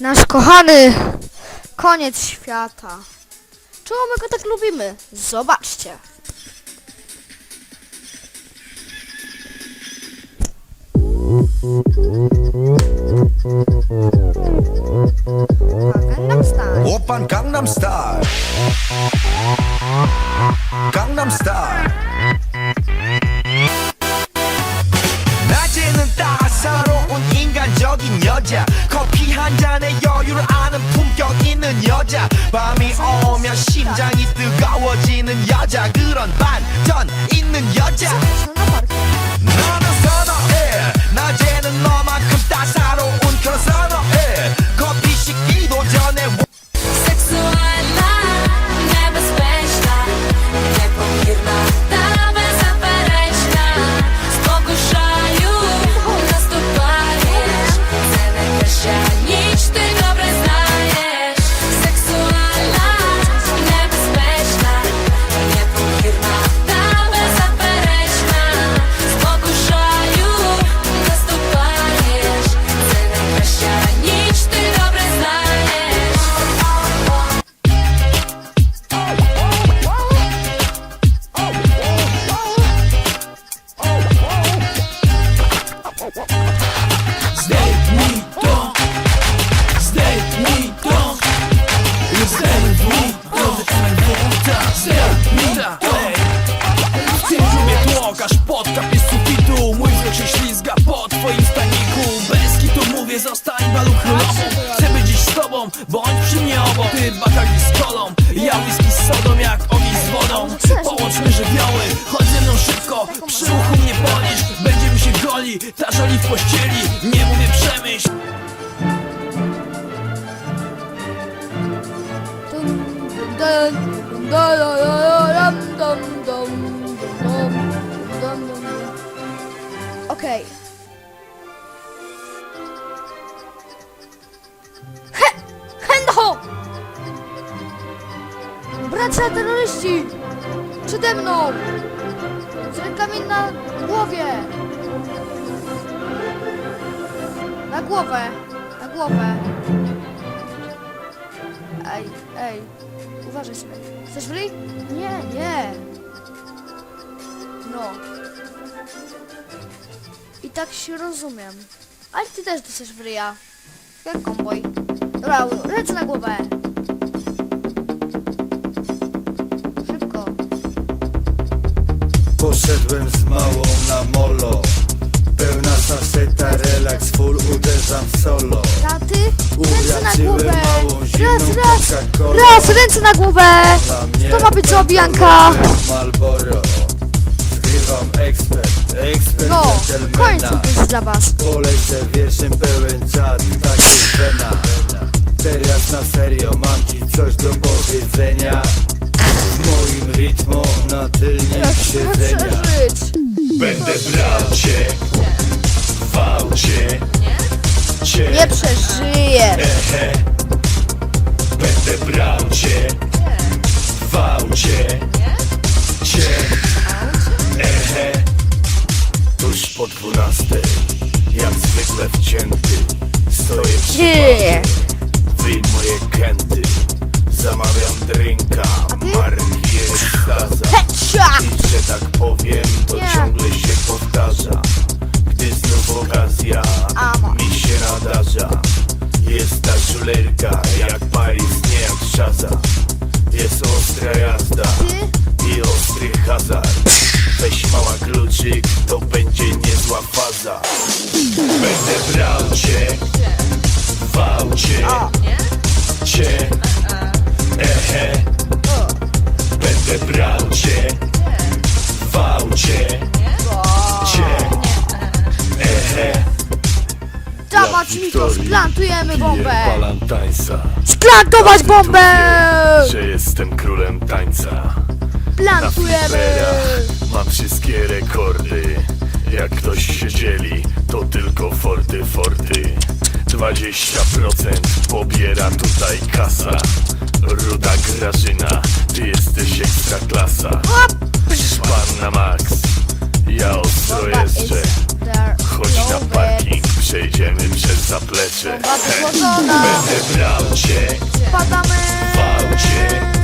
Nasz kochany koniec świata. Czemu my go tak lubimy? Zobaczcie. 있는 여자 밤이 오면 심장이 뜨거워지는 여자 그런 반전 있는 여자 mówię zostań balu królową Chcę być dziś z tobą, bądź przy mnie obok. Ty bakagi z kolą, ja whisky z sodą jak ogień z wodą. Połączmy żywioły, chodź ze mną szybko Przy uchu mnie polisz, będziemy się goli Ta żoli w pościeli, nie mówię przemyśl. Dum, dum, Bracia terroryści! Przede mną! Z rękami na głowie! Na głowę! Na głowę! Ej, ej, uważaj sobie. Chcesz wryj? Nie, nie. No. I tak się rozumiem. Ale ty też dostajesz wryja. Jak komboj. Dobra, ręce na głowę. Poszedłem z małą na molo Pełna saseta, relaks, full, uderzam w solo Taty, ręce na głowę. Raz, raz, raz, ręce na głowę. To ma być co, Bianka? Malboro Zgrywam ekspert, ekspert No, w końcu jest dla was. Polecę wierszem pełen czad, tak jest wena Teraz na serio mam ci coś do powiedzenia Będę brał cię w aucie Cię, Nie przeżyjesz. ehe. Będę brał cię w aucie Cię, ehe. Tuż po dwunastej Jak zwykle wcięty Stoję przy Nie. Wyjmuję kęty. Zamawiam drinka Marki Headshot! I że tak powiem, faza Będę brał cię w aucie Cię, ehe Będę brał cię w aucie Cię, ehe Dawać mi to, splantujemy bombę! Balantańsa Splantować bombę! Że jestem królem tańca Plantujemy! mam wszystkie rekordy Jak ktoś się dzieli, to tylko forty, forty. 20% pobiera tutaj kasa. Ruda Grażyna, ty jesteś ekstra klasa. Pan na max, ja ostro there. Chodź na parking, przejdziemy przez zaplecze. Będę brał cię, cię Cię,